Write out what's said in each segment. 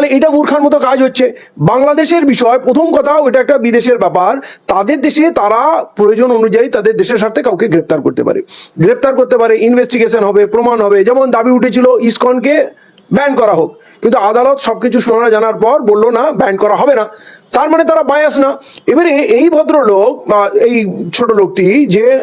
তাহলে এটা মূর্খার মতো কাজ হচ্ছে। বাংলাদেশের বিষয়, প্রথম কথা, ওটা একটা বিদেশের ব্যাপার। তাদের দেশে তারা প্রয়োজন অনুযায়ী তাদের দেশের স্বার্থে কাউকে গ্রেপ্তার করতে পারে। গ্রেপ্তার করতে পারে ইনভেস্টিগেশন হবে, প্রমাণ হবে। যেমন দাবি উঠেছিল, ইসকনকে ব্যান করা হোক। কিন্তু আদালত সবকিছু শোনা জানার পর বলল, না ব্যান করা হবে না। তার মানে তারা বায়াস না। এবারে এই ভদ্রলোক বা এই ছোট লোকটি যে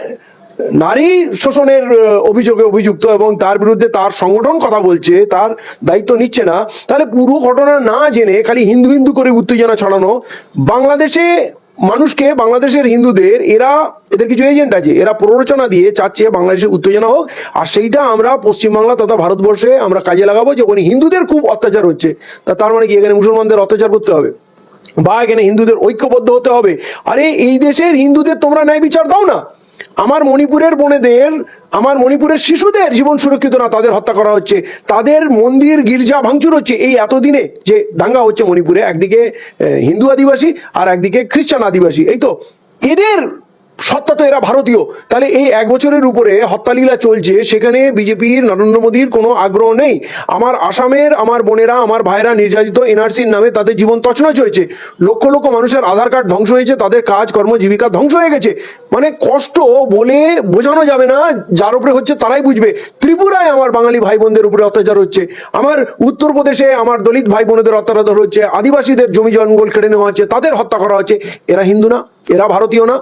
নারী শোষণের অভিযোগে অভিযুক্ত এবং তার বিরুদ্ধে তার সংগঠন কথা বলছে, তার দায়িত্ব নিচ্ছে না। তাহলে পুরো ঘটনা না জেনে খালি হিন্দু হিন্দু করে উত্তেজনা ছড়ানো, বাংলাদেশে মানুষকে, বাংলাদেশের হিন্দুদের, এরা, এদের কিছু এজেন্ট আছে, এরা প্ররোচনা দিয়ে চাচ্ছে বাংলাদেশের উত্তেজনা হোক। আর সেইটা আমরা পশ্চিমবাংলা তথা ভারতবর্ষে আমরা কাজে লাগাবো যে ওখানে হিন্দুদের খুব অত্যাচার হচ্ছে। তা তার মানে কি এখানে মুসলমানদের অত্যাচার করতে হবে? বা এখানে হিন্দুদের ঐক্যবদ্ধ হতে হবে? আরে এই দেশের হিন্দুদের তোমরা ন্যায় বিচার দাও না। আমার মণিপুরের বনেদের, আমার মণিপুরের শিশুদের জীবন সুরক্ষিত না, তাদের হত্যা করা হচ্ছে। তাদের মন্দির, গির্জা ভাঙচুর হচ্ছে এই এতদিনে যে দাঙ্গা হচ্ছে মণিপুরে। একদিকে হিন্দু আদিবাসী আর একদিকে খ্রিস্টান আদিবাসী। এই তো, এদের সত্তা তো এরা ভারতীয়। তাহলে এই এক বছরের উপরে হত্যালীলা চলছে, সেখানে বিজেপির নরেন্দ্র মোদীর কোনো আগ্রহ নেই। আমার আসামের আমার বোনেরা, আমার ভাইরা নির্যাতিত এনআরসির নামে তাদের জীবন তছনছ হয়েছে। লক্ষ লক্ষ মানুষের আধার কার্ড ধ্বংস হয়েছে, তাদের কাজ, কর্ম, জীবিকা ধ্বংস হয়ে গেছে। মানে কষ্ট বলে বোঝানো যাবে না, যার উপরে হচ্ছে তারাই বুঝবে। ত্রিপুরায় আমার বাঙালি ভাই বোনদের উপরে অত্যাচার হচ্ছে। আমার উত্তরপ্রদেশে আমার দলিত ভাই বোনেদের অত্যাচার হচ্ছে। আদিবাসীদের জমি জঙ্গল কেড়ে নেওয়া হচ্ছে, তাদের হত্যা করা হচ্ছে। এরা হিন্দু না, এরা ভারতীয় না।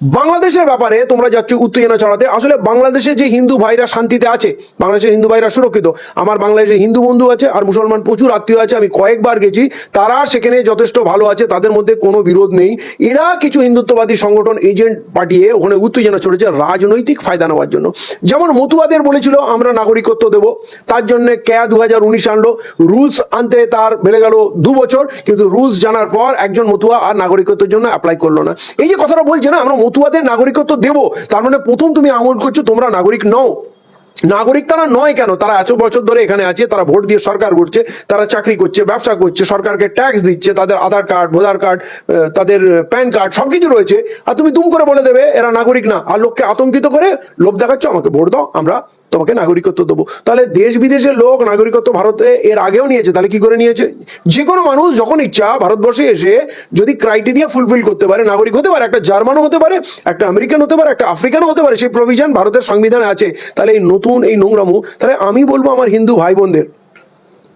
বাংলাদেশের ব্যাপারে তোমরা যাচ্ছ উত্তেজনা ছড়াতে। আসলে বাংলাদেশে যে হিন্দু ভাইরা শান্তিতে আছে, বাংলাদেশের হিন্দু ভাইরা সুরক্ষিত, আমার বাংলাদেশের হিন্দু বন্ধু আছে আর মুসলমান প্রচুর আত্মীয় আছে, আমি কয়েকবার গেছি, তারা সেখানে যথেষ্ট ভালো আছে, তাদের মধ্যে কোনো বিরোধ নেই। এরা কিছু হিন্দুত্ববাদী সংগঠন, এজেন্ট পাঠিয়ে ওখানে উত্তেজনা ছড়েছে রাজনৈতিক ফায়দা নেওয়ার জন্য। যেমন মতুয়াদের বলেছিল, আমরা নাগরিকত্ব দেব, তার জন্য ক্যা দু হাজার উনিশ আনলো। রুলস আনতে তার বেড়ে গেল দু বছর, কিন্তু রুলস জানার পর একজন মতুয়া আর নাগরিকত্বের জন্য অ্যাপ্লাই করল না। এই যে কথাটা বলছে না, আমরা মতুয়াদের নাগরিকত্ব দেবো। তার মানে প্রথম তুমি আঙুল করছ, তোমরা নাগরিক নও। নাগরিক তারা নয় কেন? তারা এত বছর ধরে এখানে আছে, তারা ভোট দিয়ে সরকার করছে তারা চাকরি করছে, ব্যবসা করছে, সরকারকে ট্যাক্স দিচ্ছে, তাদের আধার কার্ড ভোটার কার্ড তাদের প্যান কার্ড সবকিছু রয়েছে। আর তুমি তুম করে বলে দেবে, এরা নাগরিক না। আর লোককে আতঙ্কিত করে লোভ দেখাচ্ছ, আমাকে ভোট দাও, আমরা তোমাকে নাগরিকত্ব দেবো। তাহলে দেশ বিদেশের লোক নাগরিকত্ব ভারতে এর আগেও নিয়েছে, তাহলে কি করে নিয়েছে? যে কোনো মানুষ যখন ইচ্ছা ভারতবর্ষে এসে যদি ক্রাইটেরিয়া ফুলফিল করতে পারে, নাগরিক হতে পারে, একটা জার্মানও হতে পারে, একটা আমেরিকান হতে পারে, একটা আফ্রিকানও হতে পারে, সেই প্রভিশন ভারতের সংবিধানে আছে। তাহলে এই নতুন এই নোংরামো, তাহলে আমি বলব আমার হিন্দু ভাই বোনদের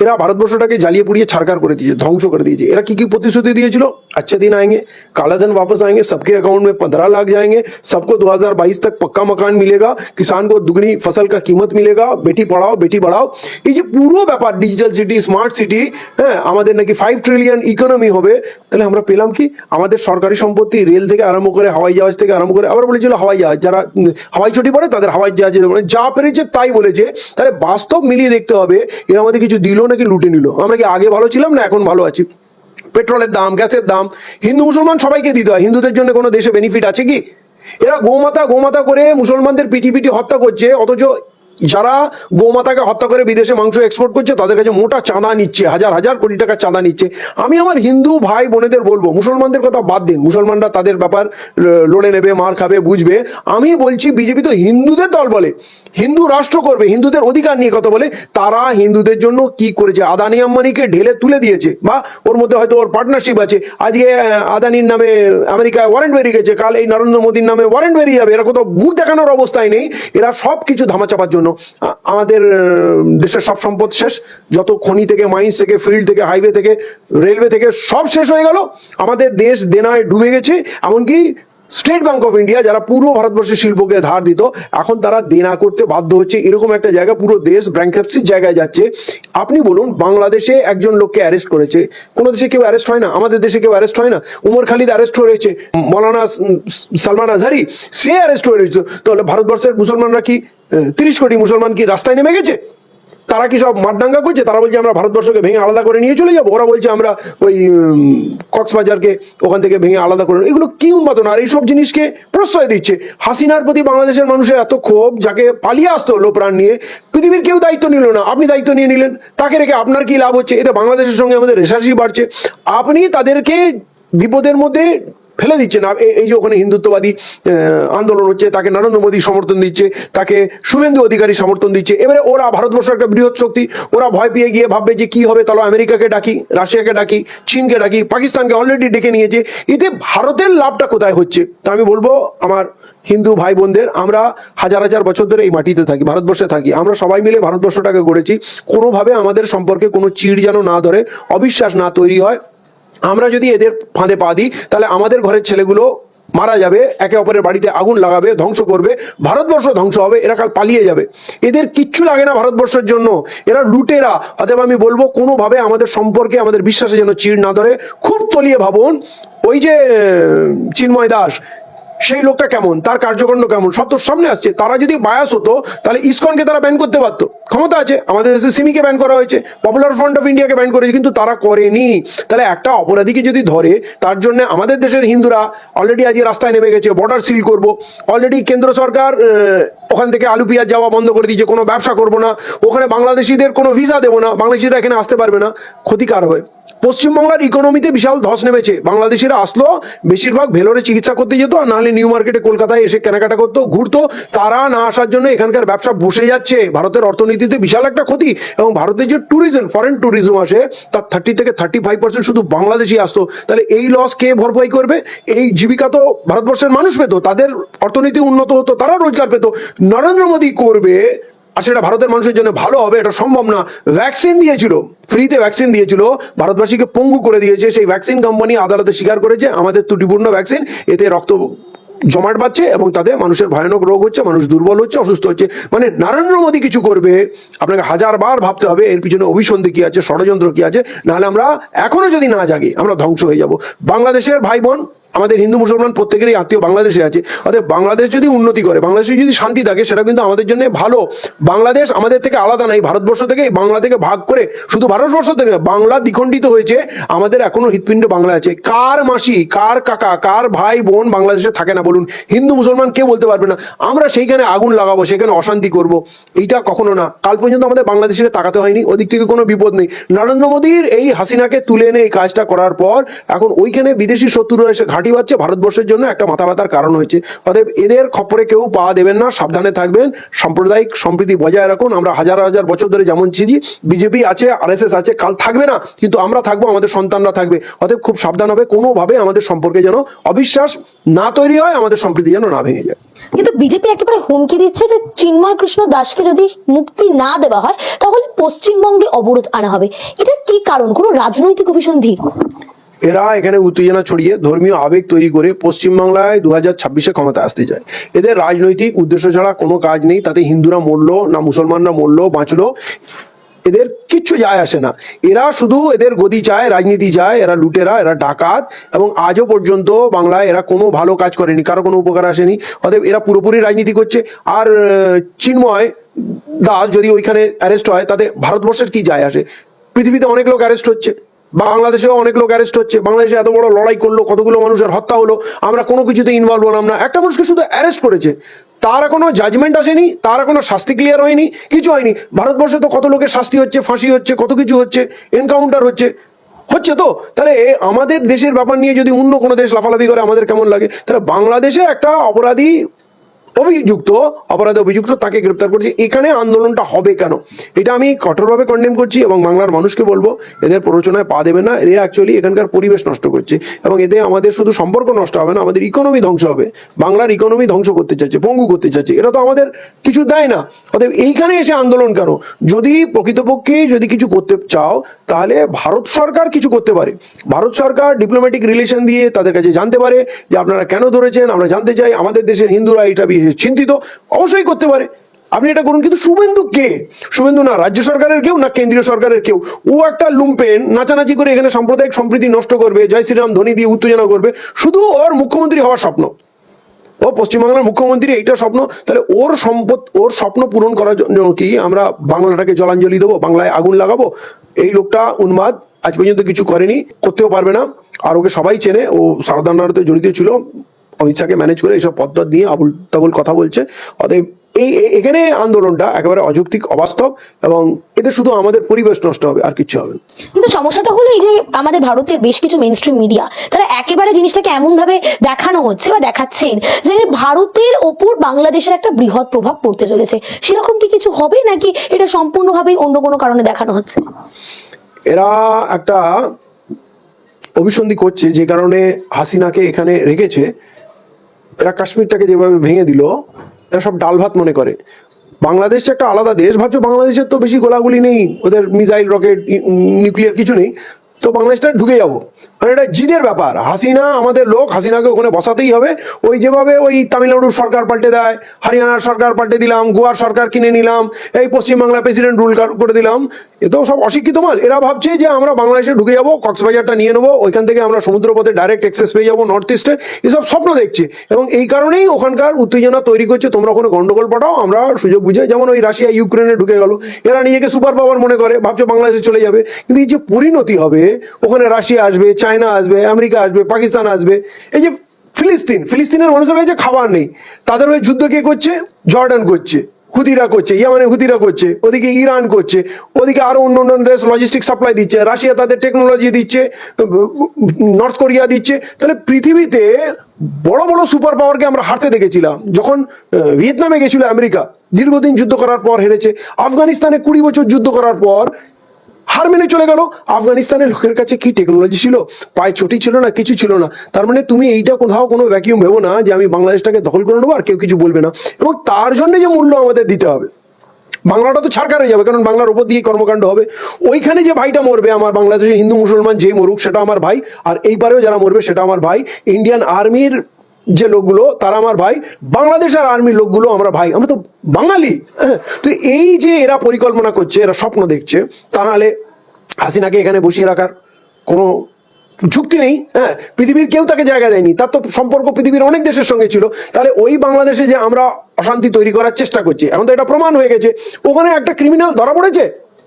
এরা ভারতবর্ষটাকে জ্বালিয়ে পুড়িয়ে ছাড়কার করে দিয়েছে ধ্বংস করে দিয়েছে এরা কি কি প্রতিশ্রুতি দিয়েছিল अच्छे दिन आएंगे काला धन वापस आएंगे सबके अकाउंट में पंद्रह लाख जाएंगे सबको 2022 तक पक्का मकान मिलेगा किसान को दुगनी फसल का कीमत मिलेगा बेटी पढ़ाओ बेटी बढ़ाओ এই যে পুরো ব্যাপার ডিজিটাল সিটি স্মার্ট সিটি হ্যাঁ আমাদের নাকি ফাইভ ট্রিলিয়ন ইকোনমি হবে তাহলে আমরা পেলাম কি আমাদের সরকারি সম্পত্তি রেল থেকে আরম্ভ করে হাওয়াই জাহাজ থেকে আরম্ভ করে আবার বলেছিল হাওয়াই জাহাজ যারা উম, হাওয়াই ছুটি পড়ে তাদের হাওয়াই জাহাজে মানে যা পেরেছে তাই বলেছে তাহলে বাস্তব মিলিয়ে দেখতে হবে এরা আমাদের কিছু দিল নাকি লুটে নিল? আমরা কি আগে ভালো ছিলাম না এখন ভালো আছি? পেট্রোলের দাম, গ্যাসের দাম, হিন্দু মুসলমান সবাইকে দিতে হয়। হিন্দুদের জন্য কোনো দেশে বেনিফিট আছে কি? এরা গোমাতা গোমাতা করে মুসলমানদের পিটি পিটি হত্যা করছে, অথচ যারা গোমাতাকে হত্যা করে বিদেশে মাংস এক্সপোর্ট করছে, তাদের কাছে মোটা চাঁদা নিচ্ছে, হাজার হাজার কোটি টাকা চাঁদা নিচ্ছে। আমি আমার হিন্দু ভাই বোনেদের বলব, মুসলমানদের কথা বাদ দিন। মুসলমানরা তাদের ব্যাপার লড়ে নেবে, মার খাবে, বুঝবে। আমি বলছি, বিজেপি তো হিন্দুদের দল বলে। হিন্দু রাষ্ট্র করবে, হিন্দুদের অধিকার নিয়ে কথা বলে। তারা হিন্দুদের জন্য কি করেছে? আদানি আম্বানিকে ঢেলে তুলে দিয়েছে, বা ওর মধ্যে হয়তো ওর পার্টনারশিপ আছে। আজকে আদানির নামে আমেরিকায় ওয়ারেন্ট বেরিয়ে গেছে, কাল এই নরেন্দ্র মোদীর নামে ওয়ারেন্ট বেরিয়ে যাবে। এরা কোথাও মুখ দেখানোর অবস্থায় নেই। এরা সব কিছু ধামাচাপার জন্য আমাদের দেশের সব সম্পদ শেষ। যত খনি থেকে মাইন্স থেকে ফিল্ড থেকে হাইওয়ে থেকে রেলওয়ে থেকে সব শেষ হয়ে গেল। আমাদের দেশ দেনায় ডুবে গেছে। এমনকি স্টেট ব্যাংক অফ ইন্ডিয়া যারা পুরো ভারতবর্ষের শিল্পকে ধার দিত, এখন তারা দেনা করতে বাধ্য হচ্ছে। এরকম একটা জায়গা পুরো দেশ ব্যাংক্রাপসির জায়গায় যাচ্ছে। আপনি বলুন, বাংলাদেশে একজন লোককে অ্যারেস্ট করেছে। কোনো দেশে কেউ অ্যারেস্ট হয় না। আমাদের দেশে কেউ অ্যারেস্ট হয় না। উমর খালিদ অ্যারেস্ট হয়েছে মৌলানা সালমান আজহারি, সে অ্যারেস্ট হয়ে রয়েছে। তাহলে ভারতবর্ষের মুসলমানরা কি তিরিশ কোটি মুসলমান কি রাস্তায় নেমে গেছে? তারা কি সব মারদাঙ্গা করছে? তারা বলছে আমরা ভারতবর্ষকে ভেঙে আলাদা করে নিয়ে চলে যাব। ওরা বলছে আমরা ওই কক্সবাজারকে ওখান থেকে ভেঙে আলাদা করে। এগুলো কি উন্মাদনা? আর এইসব জিনিসকে প্রশ্রয় দিচ্ছে। হাসিনার প্রতি বাংলাদেশের মানুষের এত ক্ষোভ, যাকে পালিয়ে আসতে হলো প্রাণ নিয়ে, পৃথিবীর কেউ দায়িত্ব নিল না। আপনি দায়িত্ব নিয়ে নিলেন। তাকে রেখে আপনার কি লাভ হচ্ছে? এতে বাংলাদেশের সঙ্গে আমাদের রেশারেশি বাড়ছে। আপনি তাদেরকে বিপদের মধ্যে ফেলে দিচ্ছে না। এই- যে ওখানে হিন্দুত্ববাদী আন্দোলন হচ্ছে, তাকে নরেন্দ্র মোদী সমর্থন দিচ্ছে, তাকে শুভেন্দু অধিকারী সমর্থন দিচ্ছে। এবারে ওরা ভারতবর্ষ একটা বৃহৎ শক্তি। ওরা ভয় পেয়ে গিয়ে ভাববে যে কি হবে, তাহলে আমেরিকাকে ডাকি, রাশিয়াকে ডাকি, চীনকে ডাকি, পাকিস্তানকে অলরেডি ডেকে নিয়েছে। এতে ভারতের লাভটা কোথায় হচ্ছে? তা আমি বলব, আমার হিন্দু ভাই বোনদের, আমরা হাজার হাজার বছর ধরে এই মাটিতে থাকি, ভারতবর্ষে থাকি। আমরা সবাই মিলে ভারতবর্ষটাকে গড়েছি। কোনোভাবে আমাদের সম্পর্কে কোনো চিড় যেন না ধরে, অবিশ্বাস না তৈরি হয়। আমরা যদি এদের ফাঁদে পা দিই, তাহলে আমাদের ঘরের ছেলেগুলো মারা যাবে, একে অপরের বাড়িতে আগুন লাগাবে, ধ্বংস করবে, ভারতবর্ষ ধ্বংস হবে, এরা কাল পালিয়ে যাবে। এদের কিচ্ছু লাগে না ভারতবর্ষের জন্য। এরা লুটেরা। অতএব আমি বলব, কোনোভাবে আমাদের সম্পর্কে, আমাদের বিশ্বাসে যেন চিড় না ধরে, খুব তলিয়ে ভাবুন। ওই যে চিন্ময় দাস সেই লোকটা কেমন? তার কার্যকাণ্ড কেমন? সব তো সামনে আসছে। তারা যদি বায়াস হতো, তাহলে ইসকনকে তারা ব্যান করতে পারতো। ক্ষমতা আছে। আমাদের দেশে সিমিকে ব্যান করা হয়েছে। পপুলার ফ্রন্ট অফ ইন্ডিয়াকে ব্যান করেছে, কিন্তু তারা করেনি। তাহলে একটা অপরাধীকে যদি ধরে, তার জন্য আমাদের দেশের হিন্দুরা অলরেডি আজকে রাস্তায় নেমে গেছে বর্ডার সিল করব। অলরেডি কেন্দ্র সরকার ওখান থেকে আলু, পেঁয়াজ যাওয়া বন্ধ করে দিয়েছে, কোনো ব্যবসা করব না। ওখানে বাংলাদেশিদের কোনো ভিসা দেবো না। বাংলাদেশিরা এখানে আসতে পারবে না। ক্ষতিকার হবে পশ্চিমবাংলার ইকোনমিতে বিশাল ধস নেমেছে। বাংলাদেশিরা আসলো, বেশিরভাগ ভেলোরে চিকিৎসা করতে যেত, আর নাহলে নিউ মার্কেটে কলকাতায় এসে কেনাকাটা করতো, ঘুরতো। তারা না আসার জন্য এখানকার ব্যবসা বসে যাচ্ছে। ভারতের অর্থনীতিতে বিশাল একটা ক্ষতি, এবং ভারতের যে ট্যুরিজম ফরেন ট্যুরিজম আসে, তার থার্টি থেকে থার্টি ফাইভ পার্সেন্ট শুধু বাংলাদেশি আসতো। তাহলে এই লস কে ভরপাই করবে? এই জীবিকা তো ভারতবর্ষের মানুষ পেতো, তাদের অর্থনীতি উন্নত হতো তারা রোজগার পেতো। নরেন্দ্র মোদী করবে আর সেটা ভারতের মানুষের জন্য ভালো হবে, এটা সম্ভব না। ভ্যাকসিন দিয়েছিল ফ্রিতে ভ্যাকসিন দিয়েছিল, ভারতবাসীকে পঙ্গু করে দিয়েছে। সেই ভ্যাকসিন কোম্পানি আদালতে স্বীকার করেছে, আমাদের ত্রুটিপূর্ণ ভ্যাকসিন এতে রক্ত জমাট বাড়ছে এবং তাতে মানুষের ভয়ানক রোগ হচ্ছে, মানুষ দুর্বল হচ্ছে, অসুস্থ হচ্ছে। মানে নরেন্দ্র মোদী কিছু করবে, আপনাকে হাজার বার ভাবতে হবে, এর পিছনে অভিসন্ধি কি আছে, ষড়যন্ত্র কি আছে, নাহলে আমরা এখনও যদি না জাগি, আমরা ধ্বংস হয়ে যাব। বাংলাদেশের ভাই বোন আমাদের হিন্দু মুসলমান প্রত্যেকেরই আত্মীয় বাংলাদেশে আছে। অর্থাৎ বাংলাদেশ যদি উন্নতি করে, বাংলাদেশে যদি শান্তি থাকে, সেটা কিন্তু আমাদের জন্য ভালো। বাংলাদেশ আমাদের থেকে আলাদা নাই ভারতবর্ষ থেকে বাংলা থেকে ভাগ করে, শুধু ভারতবর্ষ থেকে বাংলা দ্বিখণ্ডিত হয়েছে। আমাদের এখনও হৃৎপিণ্ড বাংলা আছে। কার মাসি, কার কাকা, কার ভাই, বোন বাংলাদেশে থাকে না বলুন। হিন্দু মুসলমান কেউ বলতে পারবে না। আমরা সেইখানে আগুন লাগাবো সেখানে অশান্তি করব। এইটা কখনো না। কাল পর্যন্ত আমাদের বাংলাদেশে তাকাতে হয়নি, ওদিক থেকে কোনো বিপদ নেই। নরেন্দ্র মোদীর এই হাসিনাকে তুলে এনে এই কাজটা করার পর, এখন ওইখানে বিদেশি শত্রুরা এসে ঘাঁটি পাচ্ছে ভারতবর্ষের জন্য একটা মাথা ব্যথার কারণ হয়েছে। অতএব এদের খপ্পরে কেউ পা দেবেন না, সাবধানে থাকবেন। সাম্প্রদায়িক সম্প্রীতি বজায় রাখুন। আমরা হাজার হাজার বছর ধরে যেমন ছিজি বিজেপি আছে, আরএসএস আছে, কাল থাকবে না, কিন্তু আমরা থাকব, আমাদের সন্তানরা থাকবে। অতএব খুব সাবধান হবে, কোনোভাবে আমাদের সম্পর্কে যেন অবিশ্বাস না তৈরি হয়, আমাদের সম্প্রীতি যেন না ভেঙে যায়। কিন্তু বিজেপি একেবারে হুমকি দিচ্ছে যে চিন্ময় কৃষ্ণ দাসকে যদি মুক্তি না দেওয়া হয়, তাহলে পশ্চিমবঙ্গে অবরোধ আনা হবে। এটা কি কারণ? কোনো রাজনৈতিক অভিসন্ধি? এরা এখানে উত্তেজনা ছড়িয়ে ধর্মীয় আবেগ তৈরি করে পশ্চিমবাংলায় দু হাজার ছাব্বিশে ক্ষমতা আসতে যায়। এদের রাজনৈতিক উদ্দেশ্য ছাড়া কোনো কাজ নেই, তাতে হিন্দুরা মরল না মুসলমানরা মরলো, বাঁচলো। এদের কিচ্ছু যায় আসে না। এরা শুধু এদের গদি চায়, রাজনীতি চায়, এরা লুটেরা, এরা ডাকাত এবং আজও পর্যন্ত বাংলায় এরা কোনো ভালো কাজ করেনি, কারও কোনো উপকার আসেনি। অতএব এরা পুরোপুরি রাজনীতি করছে। আর চিন্ময় দাস যদি ওইখানে অ্যারেস্ট হয়, তাতে ভারতবর্ষের কি যায় আসে? পৃথিবীতে অনেক লোক অ্যারেস্ট হচ্ছে। বাংলাদেশেও অনেক লোক অ্যারেস্ট হচ্ছে, বাংলাদেশে এত বড় লড়াই করল, কতগুলো মানুষের হত্যা হলো, আমরা কোনো কিছুতে ইনভলভ হলাম না। একটা মানুষকে শুধু অ্যারেস্ট করেছে, তার এখনও জাজমেন্ট আসেনি, তার এখনও শাস্তি ক্লিয়ার হয়নি, কিছু হয়নি। ভারতবর্ষে তো কত লোকের শাস্তি হচ্ছে, ফাঁসি হচ্ছে, কত কিছু হচ্ছে এনকাউন্টার হচ্ছে হচ্ছে তো? তাহলে আমাদের দেশের ব্যাপার নিয়ে যদি অন্য কোনো দেশ লাফালাফি করে, আমাদের কেমন লাগে? তাহলে বাংলাদেশে একটা অপরাধী অভিযুক্ত, অপরাধে অভিযুক্ত তাকে গ্রেপ্তার করেছে। এখানে আন্দোলনটা হবে কেন? এটা আমি কঠোরভাবে কন্ডেম করছি এবং বাংলার মানুষকে বলব, এদের প্ররোচনায় পা দেবে না। এরা অ্যাকচুয়ালি এখানকার পরিবেশ নষ্ট করছে এবং এতে আমাদের শুধু সম্পর্ক নষ্ট হবে না, আমাদের ইকোনমি ধ্বংস হবে। বাংলার ইকোনমি ধ্বংস করতে চাচ্ছে পঙ্গু করতে চাচ্ছে এরা তো আমাদের কিছু দেয় না। অতএব এইখানে এসে আন্দোলন কেন? যদি প্রকৃতপক্ষে যদি কিছু করতে চাও, তাহলে ভারত সরকার কিছু করতে পারে। ভারত সরকার ডিপ্লোম্যাটিক রিলেশন দিয়ে তাদের কাছে জানতে পারে যে আপনারা কেন ধরেছেন, আমরা জানতে চাই, আমাদের দেশের হিন্দুরা এটা চিন্তিত, অবশ্যই করতে পারে। আপনি এটা করুন, কিন্তু শুভেন্দু কে? শুভেন্দু না রাজ্য সরকারের কেউ, না কেন্দ্রীয় সরকারের কেউ? ও একটা লুম্পেন, নাচানাচি করে এখানে সাম্প্রদায়িক সম্প্রীতি নষ্ট করবে, জয় শ্রীরাম ধ্বনি দিয়ে উত্তেজনা করবে। শুধু ওর মুখ্যমন্ত্রী হওয়ার স্বপ্ন। ও পশ্চিমবাংলার মুখ্যমন্ত্রী, এইটা স্বপ্ন। তাহলে ওর সম্পদ, ওর স্বপ্ন পূরণ করার জন্য কি আমরা বাংলাটাকে জলাঞ্জলি দেবো, বাংলায় আগুন লাগাবো? এই লোকটা উন্মাদ, আজ পর্যন্ত কিছু করেনি, করতেও পারবে না। আর ওকে সবাই চেনে, ও সারদানারতে জড়িত ছিল। অমিত শাহকে ম্যানেজ করে এইসব পদ্ধতি নিয়ে আবুল তাবুল কথা বলছে। অতএব এই এখানে আন্দোলনটা একেবারে অযৌক্তিক অবাস্তব এবং এতে শুধু আমাদের পরিবেশ নষ্ট হবে আর কিছু হবে কিন্তু সমস্যাটা হলো এই যে আমাদের ভারতের বেশ কিছু মেন স্ট্রিম মিডিয়া তারা একেবারে জিনিসটাকে এমন ভাবে দেখানো হচ্ছে বা দেখাচ্ছেন যে ভারতের ওপর বাংলাদেশের একটা বৃহৎ প্রভাব পড়তে চলেছে। সেরকম কি কিছু হবে নাকি এটা সম্পূর্ণভাবেই অন্য কোনো কারণে দেখানো হচ্ছে? এরা একটা অভিসন্ধি করছে যে কারণে হাসিনাকে এখানে রেখেছে। এরা কাশ্মীরটাকে যেভাবে ভেঙে দিল, এরা সব ডাল ভাত মনে করে। বাংলাদেশ একটা আলাদা দেশ, ভাবছ বাংলাদেশের তো বেশি গোলাগুলি নেই, ওদের মিসাইল, রকেট নিউক্লিয়ার কিছু নেই। তো বাংলাদেশটা ঢুকে যাব। মানে এটা জিদের ব্যাপার। হাসিনা, আমাদের লোক, হাসিনাকে ওখানে বসাতেই হবে। ওই যেভাবে ওই তামিলনাড়ুর সরকার পাল্টে দেয়, হরিয়ানার সরকার পাল্টে দিলাম, গোয়ার সরকার কিনে নিলাম, এই পশ্চিমবাংলা প্রেসিডেন্ট রুল করে দিলাম, এ তো সব অশিক্ষিত মাল। এরা ভাবছে যে আমরা বাংলাদেশে ঢুকে যাব, কক্সবাজারটা নিয়ে নেব, ওইখান থেকে আমরা সমুদ্রপথে ডাইরেক্ট এক্সেস পেয়ে যাব নর্থ ইস্টের এসব স্বপ্ন দেখছে। এবং এই কারণেই ওখানকার উত্তেজনা তৈরি করছে, তোমরা ওখানে গন্ডগোল পাঠাও, আমরা সুযোগ বুঝে যেমন ওই রাশিয়া ইউক্রেনে ঢুকে গেল, এরা নিজেকে সুপার পাওয়ার মনে করে, ভাবছে বাংলাদেশে চলে যাবে। কিন্তু এই যে পরিণতি হবে ওখানে রাশিয়া আসবে, চায়না আসবে, আমেরিকা আসবে, পাকিস্তান আসবে। এই যে ফিলিস্তিন, ফিলিস্তিনের মানুষের কাছে খাবার নেই। তাদের ওই যুদ্ধ কে করছে? জর্ডান করছে, হুতিরা করছে ইয়ামানে হুতিরা করছে, ওদিকে ইরান করছে, ওদিকে আরও অন্য অন্য দেশ লজিস্টিক সাপ্লাই দিচ্ছে, রাশিয়া তাদের টেকনোলজি দিচ্ছে নর্থ কোরিয়া দিচ্ছে। তাহলে পৃথিবীতে বড় বড় সুপার পাওয়ারকে আমরা হারতে দেখেছিলাম। যখন ভিয়েতনামে গেছিল আমেরিকা, দীর্ঘদিন যুদ্ধ করার পর হেরেছে। আফগানিস্তানে কুড়ি বছর যুদ্ধ করার পর হার মেনে চলে গেল। আফগানিস্তানের লোকের কাছে কি টেকনোলজি ছিল? পায়ে ছুটি ছিল না, কিছু ছিল না। তার মানে তুমি এইটা কোথাও কোনো ভ্যাকিউম ভেবো না যে আমি বাংলাদেশটাকে দখল করে নেব আর কেউ কিছু বলবে না। এবং তার জন্য যে মূল্য আমাদের দিতে হবে। বাংলাটা তো ছাড়কার হয়ে যাবে, কারণ বাংলার উপর দিয়ে কর্মকাণ্ড হবে। ওইখানে যে ভাইটা মরবে, আমার বাংলাদেশের হিন্দু মুসলমান যে মরুক, সেটা আমার ভাই। আর এইবারেও যারা মরবে, সেটা আমার ভাই। ইন্ডিয়ান আর্মির যে লোকগুলো, তারা আমার ভাই, বাংলাদেশ আর আর্মির লোকগুলো আমরা ভাই, আমরা তো বাঙালি। তো এই যে এরা পরিকল্পনা করছে, এরা স্বপ্ন দেখছে তাহলে হাসিনাকে এখানে বসিয়ে রাখার কোনো যুক্তি নেই হ্যাঁ? পৃথিবীর কেউ তাকে জায়গা দেয়নি। তার তো সম্পর্ক পৃথিবীর অনেক দেশের সঙ্গে ছিল। তাহলে ওই বাংলাদেশে যে আমরা অশান্তি তৈরি করার চেষ্টা করছি, এখন তো এটা প্রমাণ হয়ে গেছে। ওখানে একটা ক্রিমিনাল ধরা পড়েছে?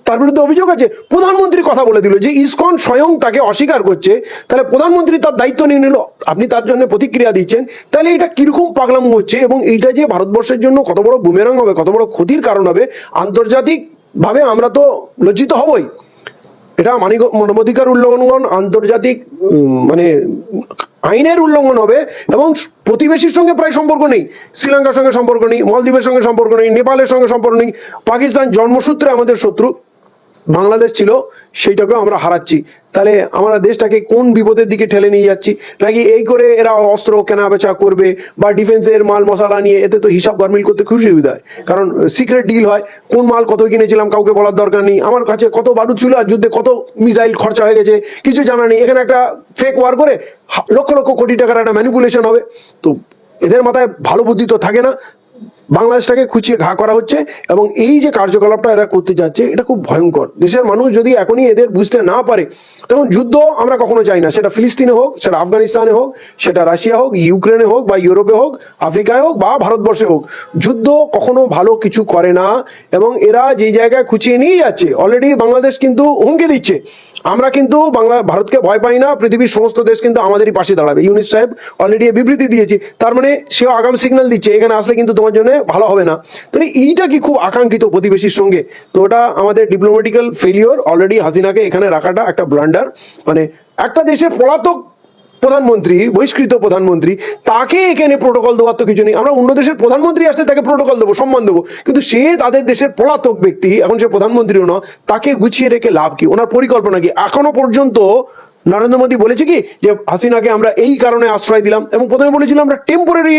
তার বিরুদ্ধে অভিযোগ আছে, প্রধানমন্ত্রী কথা বলে দিল যে ইসকন স্বয়ং তাকে অস্বীকার করছে। তাহলে প্রধানমন্ত্রী তার দায়িত্ব নিয়ে নিল, আপনি তার জন্য প্রতিক্রিয়া দিচ্ছেন। তাহলে এটা কীরকম পাগলামো হচ্ছে এবং এইটা যে ভারতবর্ষের জন্য কত বড় বুমেরাং হবে, কত বড় ক্ষতির কারণ হবে আন্তর্জাতিক ভাবে আমরা তো লজ্জিত হবই। এটা মানিক, মানবাধিকার উল্লঙ্ঘন, আন্তর্জাতিক মানে আইনের উল্লঙ্ঘন হবে এবং প্রতিবেশীর সঙ্গে প্রায় সম্পর্ক নেই। শ্রীলঙ্কার সঙ্গে সম্পর্ক নেই, মালদ্বীপের সঙ্গে সম্পর্ক নেই, নেপালের সঙ্গে সম্পর্ক নেই, পাকিস্তান জন্মসূত্রে আমাদের শত্রু। বাংলাদেশ ছিল, সেইটাকেও আমরা হারাচ্ছি। তাহলে আমরা দেশটাকে কোন বিপদের দিকে ঠেলে নিয়ে যাচ্ছি? নাকি এই করে এরা অস্ত্র কেনা বেচা করবে বা ডিফেন্সের মাল মশলা নিয়ে, এতে তো হিসাব গরমিল করতে খুব সুবিধা হয়। কারণ সিক্রেট ডিল হয়, কোন মাল কত কিনেছিলাম কাউকে বলার দরকার নেই। আমার কাছে কত বারুদ ছিল আর যুদ্ধে কত মিসাইল খরচা হয়ে গেছে, কিছু জানা নেই। এখানে একটা ফেক ওয়ার করে লক্ষ লক্ষ কোটি টাকার একটা ম্যানিপুলেশন হবে। তো এদের মাথায় ভালো বুদ্ধি তো থাকে না। বাংলাদেশটাকে খুঁচিয়ে ঘা করা হচ্ছে এবং এই যে কার্যকলাপটা এরা করতে যাচ্ছে, এটা খুব ভয়ঙ্কর। দেশের মানুষ যদি এখনই এদের বুঝতে না পারে তখন যুদ্ধ আমরা কখনো চাই না। সেটা ফিলিস্তিনে হোক, সেটা আফগানিস্তানে হোক, সেটা রাশিয়া হোক, ইউক্রেনে হোক বা ইউরোপে হোক, আফ্রিকায় হোক বা ভারতবর্ষে হোক, যুদ্ধ কখনো ভালো কিছু করে না। এবং এরা যেই জায়গায় খুঁচিয়ে নিয়ে যাচ্ছে অলরেডি বাংলাদেশ কিন্তু হুমকি দিচ্ছে। আমরা কিন্তু বাংলা, ভারতকে ভয় পাই না, পৃথিবীর সমস্ত দেশ কিন্তু আমাদেরই পাশে দাঁড়াবে। ইউনিস সাহেব অলরেডি বিবৃতি দিয়েছি, তার মানে সেও আগাম সিগন্যাল দিচ্ছে, এখানে আসলে কিন্তু তোমার জন্য ভালো হবে না। তাহলে এইটা কি খুব আকাঙ্ক্ষিত প্রতিবেশীর সঙ্গে? তো ওটা আমাদের ডিপ্লোমেটিক্যাল ফেলিওর অলরেডি হাসিনাকে এখানে রাখাটা একটা ব্লান্ডার মানে একটা দেশের পলাতক প্রধানমন্ত্রী, বহিষ্কৃত প্রধানমন্ত্রী, তাকে এখানে প্রোটোকল দেওয়ার তো কিছু নেই। আমরা অন্য দেশের প্রধানমন্ত্রী আসলে তাকে প্রোটোকল দেবো, সম্মান দেবো। কিন্তু সে তাদের দেশের পলাতক ব্যক্তি, এখন সে প্রধানমন্ত্রীও না তাকে গুছিয়ে রেখে লাভ কি? ওনার পরিকল্পনা কি? এখনও পর্যন্ত নরেন্দ্র মোদী বলেছে কি, যে হাসিনাকে আমরা এই কারণে আশ্রয় দিলাম এবং প্রথমে বলেছিলাম আমরা টেম্পোরারি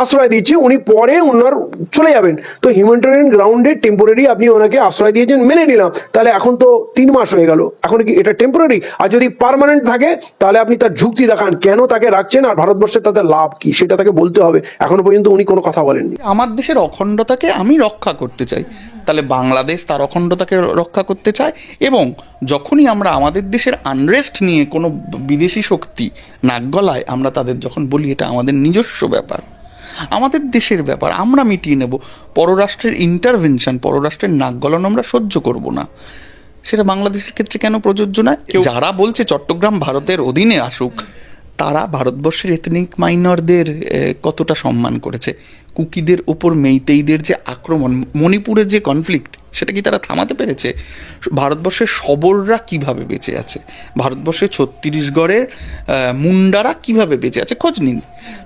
আশ্রয় দিচ্ছি উনি পরে ওনার চলে যাবেন। তো হিউম্যানিটেরিয়ান গ্রাউন্ডে টেম্পোরারি আপনি ওনাকে আশ্রয় দিয়েছেন, মেনে নিলাম। তাহলে এখন তো তিন মাস হয়ে গেল। এখন কি এটা টেম্পোরারি আর যদি পার্মানেন্ট থাকে, তাহলে আপনি তার যুক্তি দেখান, কেন তাকে রাখছেন আর ভারতবর্ষের তাতে লাভ কি? সেটা তাকে বলতে হবে। এখনও পর্যন্ত উনি কোনো কথা বলেননি। আমার দেশের অখণ্ডতাকে আমি রক্ষা করতে চাই। তাহলে বাংলাদেশ তার অখণ্ডতাকে রক্ষা করতে চায় এবং যখনই আমরা আমাদের দেশের আনরেস্ট নিয়ে কোনো বিদেশি শক্তি নাক গলায়, আমরা তাদের যখন বলি, এটা আমাদের নিজস্ব ব্যাপার। আমাদের দেশের ব্যাপার আমরা মিটিয়ে নেব। পররাষ্ট্রের ইন্টারভেনশন পররাষ্ট্রের নাক গলন আমরা সহ্য করব না। সেটা বাংলাদেশের ক্ষেত্রে কেন প্রযোজ্য না? যারা বলছে চট্টগ্রাম ভারতের অধীনে আসুক তারা ভারতবর্ষের এথনিক মাইনরদের কতটা সম্মান করেছে? কুকিদের ওপর মেইতেইদের যে আক্রমণ মণিপুরের যে কনফ্লিক্ট সেটা কি তারা থামাতে পেরেছে? ভারতবর্ষের সবররা কীভাবে বেঁচে আছে? ভারতবর্ষের ছত্তিশগড়ের মুন্ডারা কীভাবে বেঁচে আছে? খোঁজ নিন।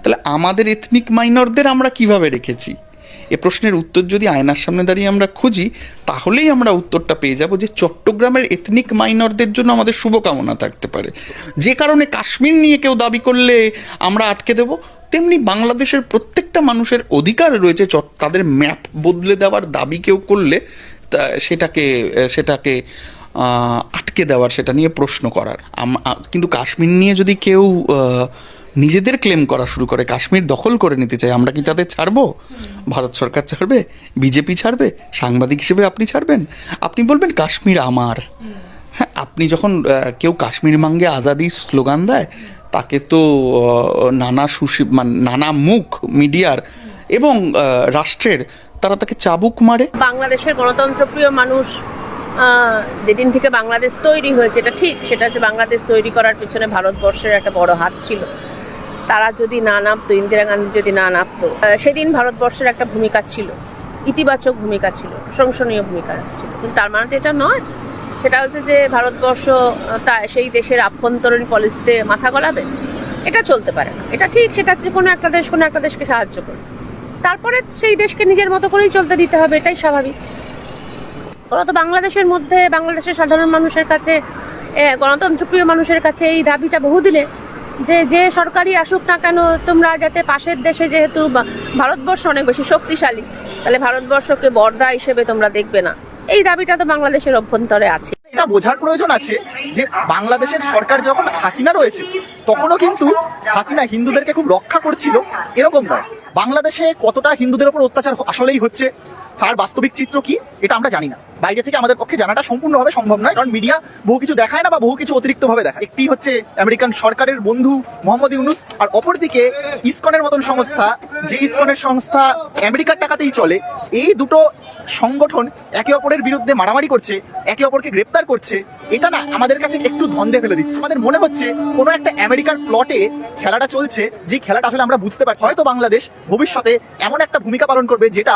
তাহলে আমাদের এথনিক মাইনরদের আমরা কীভাবে রেখেছি? এ প্রশ্নের উত্তর যদি আয়নার সামনে দাঁড়িয়ে আমরা খুঁজি, তাহলেই আমরা উত্তরটা পেয়ে যাব যে চট্টগ্রামের এথনিক মাইনরদের জন্য আমাদের শুভকামনা থাকতে পারে। যে কারণে কাশ্মীর নিয়ে কেউ দাবি করলে আমরা আটকে দেব, তেমনি বাংলাদেশের প্রত্যেকটা মানুষের অধিকার রয়েছে তাদের ম্যাপ বদলে দেওয়ার দাবি কেউ করলে তা সেটাকে সেটাকে আটকে দেওয়ার, সেটা নিয়ে প্রশ্ন করার। কিন্তু কাশ্মীর নিয়ে যদি কেউ নিজেদের ক্লেম করা শুরু করে, কাশ্মীর দখল করে নিতে চায়, আমরা কি তাদের ছাড়বো? ভারত সরকার ছাড়বে? বিজেপি ছাড়বে? সাংবাদিক হিসেবে আপনি ছাড়বেন? আপনি বলবেন, কাশ্মীর আমার। হ্যাঁ আপনি যখন কেউ কাশ্মীর মাঙ্গে আজাদি স্লোগান দেয়, তাকে তো নানা সুশি মানে নানা মুখ, মিডিয়ার এবং রাষ্ট্রের তারা তাকে চাবুক মারে? বাংলাদেশের গণতন্ত্রপ্রিয় মানুষ যেদিন থেকে বাংলাদেশ তৈরি হয়েছে, এটা ঠিক, সেটা হচ্ছে বাংলাদেশ তৈরি করার পিছনে ভারতবর্ষের একটা বড় হাত ছিল। তারা যদি না নামতো, ইন্দিরা গান্ধী যদি না নামতো সেদিন ভারতবর্ষের একটা ভূমিকা ছিল, ইতিবাচক ভূমিকা ছিল, প্রশংসনীয় ভূমিকা ছিল। কিন্তু তার মানে তো এটা নয়। সেটা হচ্ছে যে ভারতবর্ষ তা, সেই দেশের আভ্যন্তরীণ পলিসিতে মাথা গলাবে? এটা চলতে পারে না। এটা ঠিক, সেটা হচ্ছে কোনো একটা দেশ কোনো একটা দেশকে সাহায্য করে তারপরে সেই দেশকে নিজের মতো করেই চলতে দিতে হবে, এটাই স্বাভাবিক। ফলত বাংলাদেশের মধ্যে, বাংলাদেশের সাধারণ মানুষের কাছে গণতন্ত্রপ্রিয় মানুষের কাছে এই দাবিটা বহুদিনের যে যে সরকারি আসুক না কেন, তোমরা যাতে পাশের দেশে যেহেতু ভারতবর্ষ অনেক বেশি শক্তিশালী, তাহলে ভারতবর্ষকে বর্দা হিসেবে তোমরা দেখবে না। এই দাবিটা তো বাংলাদেশের অভ্যন্তরে আছে। এটা বোঝার প্রয়োজন আছে যে বাংলাদেশের সরকার যখন হাসিনা রয়েছে, তখনও কিন্তু হাসিনা হিন্দুদেরকে খুব রক্ষা করছিল, এরকম নয়। বাংলাদেশে কতটা হিন্দুদের ওপর অত্যাচার আসলেই হচ্ছে তার বাস্তবিক চিত্র কি, এটা আমরা জানি না। বাইরে থেকে আমাদের পক্ষে জানাটা সম্পূর্ণভাবে সম্ভব নয়, কারণ মিডিয়া বহু কিছু দেখায় না বা বহু কিছু অতিরিক্তভাবে দেখায়। একটি হচ্ছে আমেরিকান সরকারের বন্ধু মোহাম্মদ ইউনুস, আর অপরদিকে ইসকনের মতন সংস্থা, যে ইসকনের সংস্থা আমেরিকার টাকাতেই চলে, এই দুটো সংগঠন একে অপরের বিরুদ্ধে মারামারি করছে, একে অপরকে গ্রেপ্তার করছে, এটা না আমাদের কাছে একটু ধন্দে ফেলে দিচ্ছে। আমাদের মনে হচ্ছে কোনো একটা আমেরিকার প্লটে খেলাটা চলছে, যে খেলাটা আসলে আমরা বুঝতে পারছি। হয়তো বাংলাদেশ ভবিষ্যতে এমন একটা ভূমিকা পালন করবে, যেটা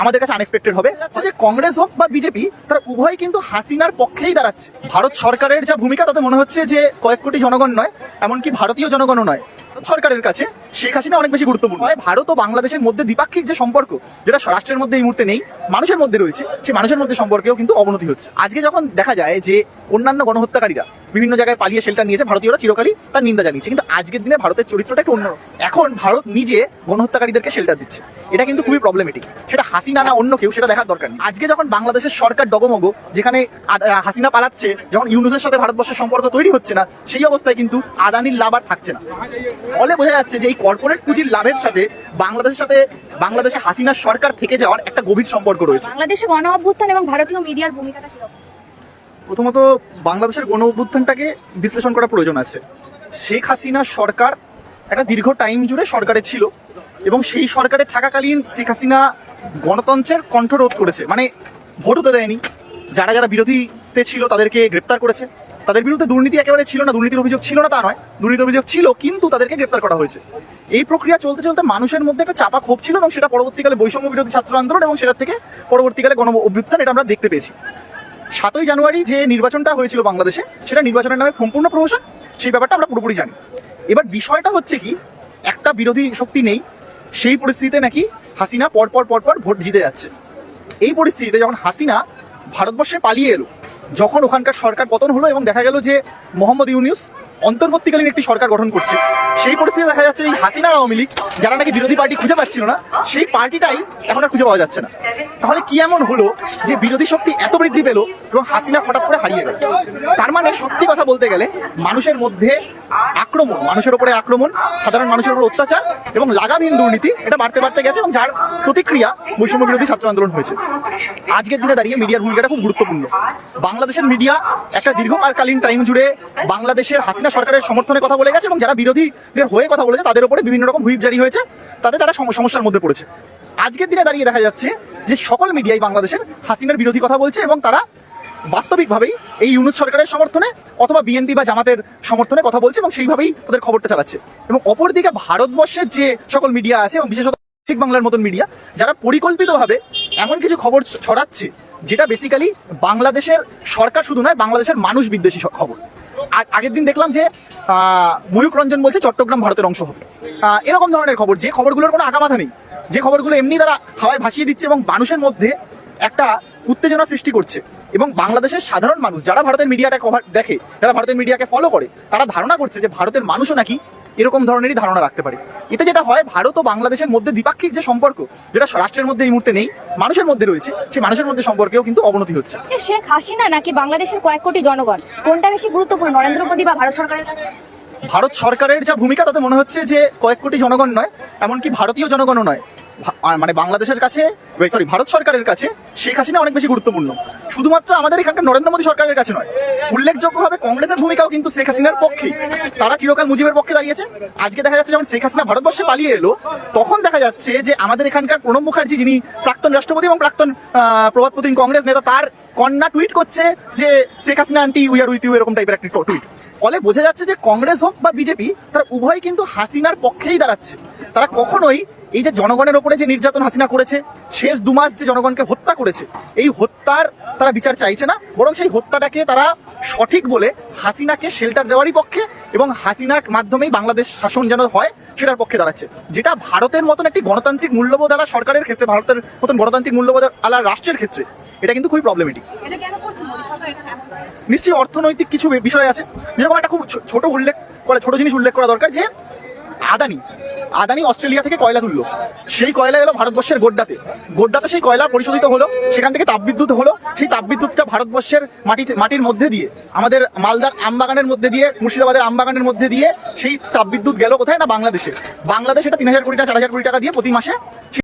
আমাদের কাছে আনএক্সপেক্টেড হবে। যে কংগ্রেস হোক বা বিজেপি তারা উভয় কিন্তু হাসিনার পক্ষেই দাঁড়াচ্ছে। ভারত সরকারের যা ভূমিকা তাতে মনে হচ্ছে যে কয়েক কোটি জনগণ নয় এমনকি ভারতীয় জনগণও নয়। সরকারের কাছে শেখ হাসিনা অনেক বেশি গুরুত্বপূর্ণ। হয় ভারত ও বাংলাদেশের মধ্যে দ্বিপাক্ষিক যে সম্পর্ক যেটা রাষ্ট্রের মধ্যে এই মুহূর্তে নেই মানুষের মধ্যে রয়েছে সেই মানুষের মধ্যে সম্পর্কেও কিন্তু অবনতি হচ্ছে। আজকে যখন দেখা যায় যে অন্যান্য গণহত্যাকারীরা বিভিন্ন জায়গায় পালিয়ে শেল্টার নিয়েছে ভারতীয়রা চিরকালই তার নিন্দা জানিয়েছে। কিন্তু আজকের দিনে ভারতের চরিত্রটা একটু অন্য এখন ভারত নিজে গণহত্যাকারীদেরকে শেল্টার দিচ্ছে। এটা কিন্তু খুবই প্রবলেমেটিক সেটা হাসিনা না অন্য কেউ, সেটা দেখার দরকার নেই। আজকে যখন বাংলাদেশের সরকার ডগমগ, যেখানে হাসিনা পালাচ্ছে, যখন ইউনুসের সাথে ভারতবর্ষের সম্পর্ক তৈরি হচ্ছে না, সেই অবস্থায় কিন্তু আদানির লাভ আর থাকছে না। ফলে বোঝা যাচ্ছে যে এই কর্পোরেট পুঁজির লাভের সাথে বাংলাদেশের সাথে, বাংলাদেশে হাসিনার সরকার থেকে যাওয়ার একটা গভীর সম্পর্ক রয়েছে। বাংলাদেশে গণ অভ্যুত্থান এবং ভারতীয় মিডিয়ার ভূমিকাটা প্রথমত বাংলাদেশের গণ অভ্যুত্থানটাকে বিশ্লেষণ করা প্রয়োজন আছে। শেখ হাসিনা সরকার একটা দীর্ঘ টাইম জুড়ে সরকারে ছিল এবং সেই সরকারে থাকাকালীন শেখ হাসিনা গণতন্ত্রের কণ্ঠরোধ করেছে। মানে ভোট হতে দেয়নি। যারা যারা বিরোধীতে ছিল তাদেরকে গ্রেপ্তার করেছে। তাদের বিরুদ্ধে দুর্নীতি একেবারে ছিল না, দুর্নীতির অভিযোগ ছিল না, তা নয়। দুর্নীতির অভিযোগ ছিল, কিন্তু তাদেরকে গ্রেপ্তার করা হয়েছে। এই প্রক্রিয়া চলতে চলতে মানুষের মধ্যে একটা চাপা ক্ষোভ ছিল এবং সেটা পরবর্তীকালে বৈষম্য বিরোধী ছাত্র আন্দোলন এবং সেটা থেকে পরবর্তীকালে গণ অভ্যুত্থান এটা আমরা দেখতে পেয়েছি। সাতই জানুয়ারি যে নির্বাচনটা হয়েছিল বাংলাদেশে, সেটা নির্বাচনের নামে সম্পূর্ণ প্রহসন সেই ব্যাপারটা আমরা পুরোপুরি জানি। এবার বিষয়টা হচ্ছে কি, একটা বিরোধী শক্তি নেই, সেই পরিস্থিতিতে নাকি হাসিনা পরপর পরপর ভোট জিতে যাচ্ছে। এই পরিস্থিতিতে যখন হাসিনা ভারতবর্ষে পালিয়ে এলো, যখন ওখানকার সরকার পতন হলো এবং দেখা গেল যে মোহাম্মদ ইউনিউস অন্তর্বর্তীকালীন একটি সরকার গঠন করছে। সেই পরিস্থিতি দেখা যাচ্ছে এই হাসিনা আওয়ামী লীগ, যারা নাকি বিরোধী পার্টি খুঁজে পাচ্ছিল না, সেই পার্টিটাই এখন আর খুঁজে পাওয়া যাচ্ছে না। তাহলে কি এমন হলো যে বিরোধী শক্তি এত বৃদ্ধি পেল এবং হাসিনা হঠাৎ করে হারিয়ে গেল? তার মানে সত্যি কথা বলতে গেলে মানুষের মধ্যে আক্রমণ, মানুষের উপরে আক্রমণ, সাধারণ মানুষের উপর অত্যাচার এবং লাগামহীন দুর্নীতি, এটা বাড়তে বাড়তে গেছে এবং যার প্রতিক্রিয়া বৈষম্য বিরোধী ছাত্র আন্দোলন হয়েছে। আজকের দিনে দাঁড়িয়ে মিডিয়ার ভূমিকাটা খুব গুরুত্বপূর্ণ। বাংলাদেশের মিডিয়া একটা দীর্ঘকালীন টাইম জুড়ে বাংলাদেশের হাসিনা সরকারের সমর্থনে কথা বলে গেছে এবং যারা বিরোধীদের হয়ে কথা বলেছে, তাদের উপরে বিভিন্ন রকম হুইপ জারি হয়েছে, তাতে তারা সমস্যার মধ্যে পড়েছে। আজকের দিনে দাঁড়িয়ে দেখা যাচ্ছে যে সকল মিডিয়াই বাংলাদেশের হাসিনার বিরোধী কথা বলছে এবং তারা বাস্তবিকভাবেই এই ইউনুস সরকারের সমর্থনে অথবা বিএনপি বা জামাতের সমর্থনে কথা বলছে এবং সেইভাবেই তাদের খবরটা চালাচ্ছে। এবং অপরদিকে ভারতবর্ষের যে সকল মিডিয়া আছে এবং বিশেষত ঠিক বাংলার মতন মিডিয়া যারা পরিকল্পিতভাবে এমন কিছু খবর ছড়াচ্ছে, যেটা বেসিক্যালি বাংলাদেশের সরকার শুধু নয়, বাংলাদেশের মানুষ বিদ্বেষী খবর। আগের দিন দেখলাম যে ময়ূক রঞ্জন বলছে চট্টগ্রাম ভারতের অংশ হবে। এরকম ধরনের খবর, যে খবরগুলোর কোনো আগামাথা নেই, যে খবরগুলো এমনি তারা হাওয়ায় ভাসিয়ে দিচ্ছে এবং মানুষের মধ্যে একটা উত্তেজনা সৃষ্টি করছে। এবং বাংলাদেশের সাধারণ মানুষ, যারা ভারতের মিডিয়াটা কভার দেখে, যারা ভারতের মিডিয়াকে ফলো করে, তারা ধারণা করছে যে ভারতের মানুষও নাকি এরকম ধরনেরই ধারণা রাখতে পারি। এতে যেটা হয় ভারত ও বাংলাদেশের মধ্যে দ্বিপাক্ষিক যে সম্পর্ক যেটা রাষ্ট্রের মধ্যে এই মুহূর্তে নেই মানুষের মধ্যে রয়েছে সেই মানুষের মধ্যে সম্পর্কেও কিন্তু অবনতি হচ্ছে। শেখ হাসিনা নাকি বাংলাদেশের কয়েক কোটি জনগণ? কোনটা বেশি গুরুত্বপূর্ণ নরেন্দ্র মোদী বা ভারত সরকারের কাছে? ভারত সরকারের যা ভূমিকা তাতে মনে হচ্ছে যে কয়েক কোটি জনগণ নয় এমনকি ভারতীয় জনগণও নয়। মানে বাংলাদেশের কাছে সরি ভারত সরকারের কাছে শেখ হাসিনা অনেক বেশি গুরুত্বপূর্ণ। শুধুমাত্র আমাদের এখানকার নরেন্দ্র মোদী সরকারের কাছে নয়, উল্লেখযোগ্যভাবে কংগ্রেসের ভূমিকাও কিন্তু শেখ হাসিনার পক্ষে তারা চিরকাল মুজিবের পক্ষে দাঁড়িয়েছে। আজকে দেখা যাচ্ছে যখন শেখ হাসিনা ভারতবর্ষে পালিয়ে এলো, তখন দেখা যাচ্ছে যে আমাদের এখানকার প্রণব মুখার্জি, যিনি প্রাক্তন রাষ্ট্রপতি এবং প্রাক্তন প্রতিম কংগ্রেস নেতা, তার কন্যা টুইট করছে যে, Sheikh Hasina aunty we are with you এরকম টাইপের একটা টুইট। ফলে বোঝা যাচ্ছে যে কংগ্রেস হোক বা বিজেপি, তারা উভয় কিন্তু হাসিনার পক্ষেই দাঁড়াচ্ছে। তারা কখনোই এই যে জনগণের ওপরে যে নির্যাতন হাসিনা করেছে শেষ দু মাস যে জনগণকে হত্যা করেছে এই হত্যার তারা বিচার চাইছে না বরং সেই হত্যাটাকে তারা সঠিক বলে হাসিনাকে শেল্টার দেওয়ারই পক্ষে এবং হাসিনার মাধ্যমেই বাংলাদেশ শাসন যেন হয় সেটার পক্ষে দাঁড়াচ্ছে। যেটা ভারতের মতন একটি গণতান্ত্রিক মূল্যবোধ আলা সরকারের ক্ষেত্রে ভারতের মতন গণতান্ত্রিক মূল্যবোধ আলা রাষ্ট্রের ক্ষেত্রে এটা কিন্তু খুবই প্রবলেমেটিক? নিশ্চয়ই অর্থনৈতিক কিছু বিষয় আছে যেরকম একটা খুব ছোট উল্লেখ করা ছোট জিনিস উল্লেখ করা দরকার যে আদানি আদানি অস্ট্রেলিয়া থেকে কয়লা তুললো। সেই কয়লা এলো ভারতবর্ষের গোড্ডাতে। গোড্ডাতে সেই কয়লা পরিশোধিত হলো, সেখান থেকে তাপবিদ্যুৎ হলো, সেই তাপবিদ্যুৎটা ভারতবর্ষের মাটি মাটির মধ্যে দিয়ে, আমাদের মালদার আমবাগানের মধ্যে দিয়ে, মুর্শিদাবাদের আমবাগানের মধ্যে দিয়ে সেই তাপবিদ্যুৎ গেল কোথায় না বাংলাদেশে? বাংলাদেশ এটা তিন হাজার কোটি টাকা, চার হাজার কোটি টাকা দিয়ে প্রতি মাসে